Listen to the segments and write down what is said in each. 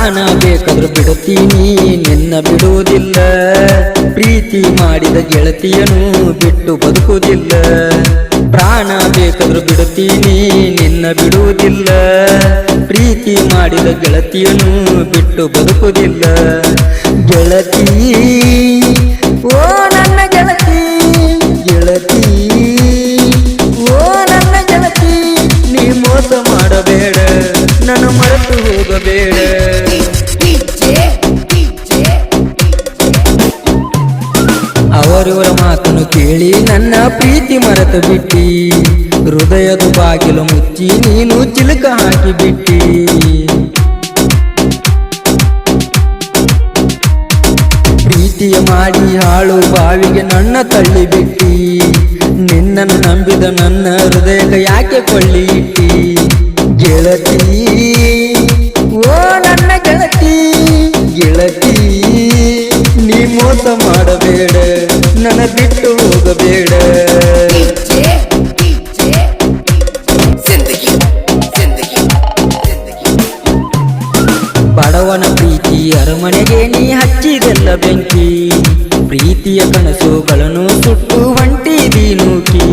ಪ್ರಾಣ ಬೇಕಾದ್ರೂ ಬಿಡುತ್ತೀನಿ, ನಿನ್ನ ಬಿಡುವುದಿಲ್ಲ. ಪ್ರೀತಿ ಮಾಡಿದ ಗೆಳತಿಯನು ಬಿಟ್ಟು ಬದುಕುವುದಿಲ್ಲ. ಪ್ರಾಣ ಬೇಕಾದ್ರೂ ಬಿಡುತ್ತೀನಿ, ನಿನ್ನ ಬಿಡುವುದಿಲ್ಲ. ಪ್ರೀತಿ ಮಾಡಿದ ಗೆಳತಿಯನು ಬಿಟ್ಟು ಬದುಕುವುದಿಲ್ಲ. ಗೆಳತಿ, ಓ ನನ್ನ ಗೆಳತಿ ಗೆಳತಿ, ಓ ನನ್ನ ಗೆಳತಿ, ನೀ ಮೋಸ ಮಾಡಬೇಡ ನನ್ನ ಮರೆತು ಹೋಗಬೇಡ. ಅವರಿವರ ಮಾತನ್ನು ಕೇಳಿ ನನ್ನ ಪ್ರೀತಿ ಮರೆತು ಬಿಟ್ಟಿ. ಹೃದಯದ ಬಾಗಿಲು ಮುಚ್ಚಿ ನೀನು ಚಿಲುಕ ಹಾಕಿ ಬಿಟ್ಟಿ. ಪ್ರೀತಿಯ ಮಾಡಿ ಹಾಳು ಬಾವಿಗೆ ನನ್ನ ತಳ್ಳಿ ಬಿಟ್ಟಿ. ನಿನ್ನನ್ನು ನಂಬಿದ ನನ್ನ ಹೃದಯಕ್ಕೆ ಯಾಕೆ ಕೊಳ್ಳಿ ಇಟ್ಟಿ? ಗೆಳತಿ ಬಿಟ್ಟು ಹೋಗಬೇಡ. ಬಡವನ ಪ್ರೀತಿ ಅರಮನೆಗೆ ನೀ ಹಚ್ಚಿದೆಲ್ಲ ಬೆಂಕಿ. ಪ್ರೀತಿಯ ಕನಸುಗಳನ್ನು ಸುಟ್ಟು ಹೊಂಟಿದಿ ನೂಕಿ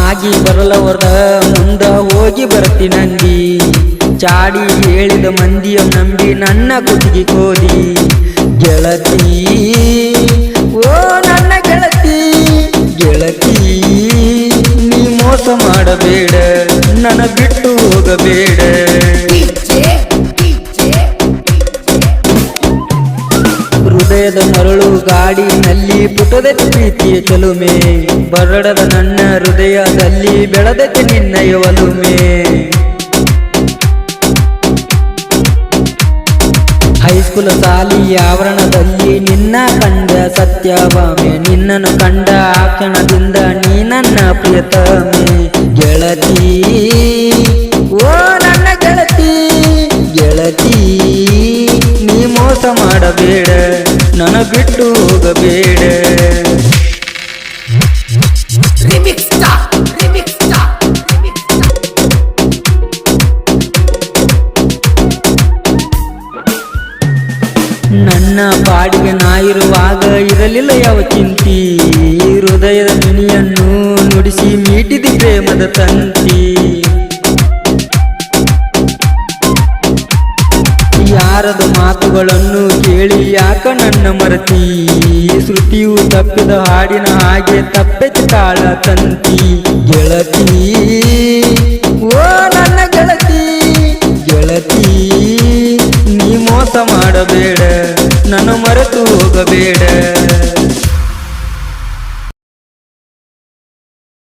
ಆಗಿ ಬರಲವರ ಮುಂದ ಹೋಗಿ ಬರ್ತೀನಿ ನಂದಿ. ಚಾಡಿ ಹೇಳಿದ ಮಂದಿಯ ನಂಬಿ ನನ್ನ ಕುತ್ತಿಗೆ ಕೋದಿ ಗೆಳತಿ, ಓ ನನ್ನ ಗೆಳತಿ ಗೆಳತಿ, ನೀ ಮೋಸ ಮಾಡಬೇಡ ನನ್ನ ಬಿಟ್ಟು ಹೋಗಬೇಡ. ಹೃದಯದ ಮರಳು ಗಾಡಿನಲ್ಲಿ ಪುಟದ ಪ್ರೀತಿಯ ಚಲುಮೆ. ಬರಡದ ನನ್ನ ಹೃದಯದಲ್ಲಿ ಬೆಳೆದಕ್ಕೆ ನಿನ್ನಯ ಒಲುಮೆ ಹೈಸ್ಕೂಲ್ ಸಾಲಿ ಆವರಣದಲ್ಲಿ ನಿನ್ನ ಕಂಡ ಸತ್ಯಭಾಮೆ, ನಿನ್ನನ್ನು ಕಂಡ ಆ ಕ್ಷಣದಿಂದ ನೀ ನನ್ನ ಪ್ರಿಯತಮೆ. ಗೆಳತಿ, ಓ ನನ್ನ ಗೆಳತಿ ಗೆಳತಿ, ನೀ ಮೋಸ ಮಾಡಬೇಡ ನನ್ನ ಬಿಟ್ಟು ಹೋಗಬೇಡ. ನನ್ನ ಬಾಡಿಗೆ ನಾಯಿರುವಾಗ ಇರಲಿಲ್ಲ ಯಾವ ಚಿಂತಿ? ಹೃದಯದ ಮಿನಿಯನ್ನು ನುಡಿಸಿ ಮೀಟಿದಿ ಪ್ರೇಮದ ತಂತಿ. ಯಾರದ ಮಾತುಗಳನ್ನು ಕೇಳಿ ಯಾಕ ನನ್ನ ಮರತಿ? ಶ್ರುತಿಯು ತಪ್ಪಿದ ಹಾಡಿನ ಹಾಗೆ ತಪ್ಪೆ ಕಾಳ ತಂತಿ. ಗೆಳತಿ, ಓ ಮರೆತು ಹೋಗಬೇಡ